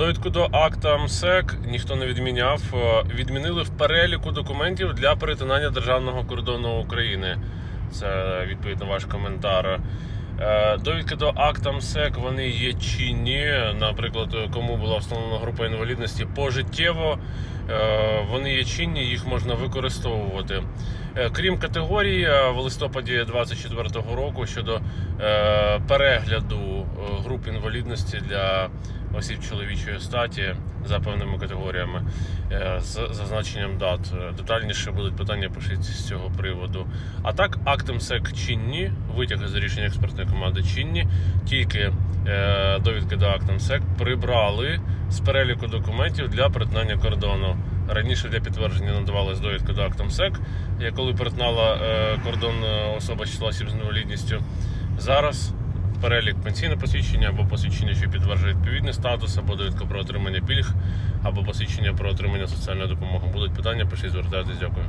Довідку до акта МСЕК ніхто не відміняв. Е, Відмінили в переліку документів для перетинання державного кордону України. Це відповідь на ваш коментар. Е, Довідки до акта МСЕК вони є чинні. Наприклад, кому була встановлена група інвалідності пожиттєво, е, вони є чинні, їх можна використовувати. Крім категорії, в листопаді 2024 року щодо перегляду груп інвалідності для осіб чоловічої статі за певними категоріями е, з зазначенням дат. Е, Детальніше будуть питання пишіть з цього приводу. А так, акт МСЕК чинні, витяги з рішення експертної команди чинні, тільки е, довідки до акт МСЕК прибрали з переліку документів для перетинання кордону. Раніше для підтвердження надавалась довідка до акт МСЕК, я коли перетинала кордон особа з числа осіб з інвалідністю. Зараз перелік пенсійне посвідчення або посвідчення, що підтверджує відповідний статус, або довідка про отримання пільг, або посвідчення про отримання соціальної допомоги. Будуть питання, пишіть, звертайтесь, дякую.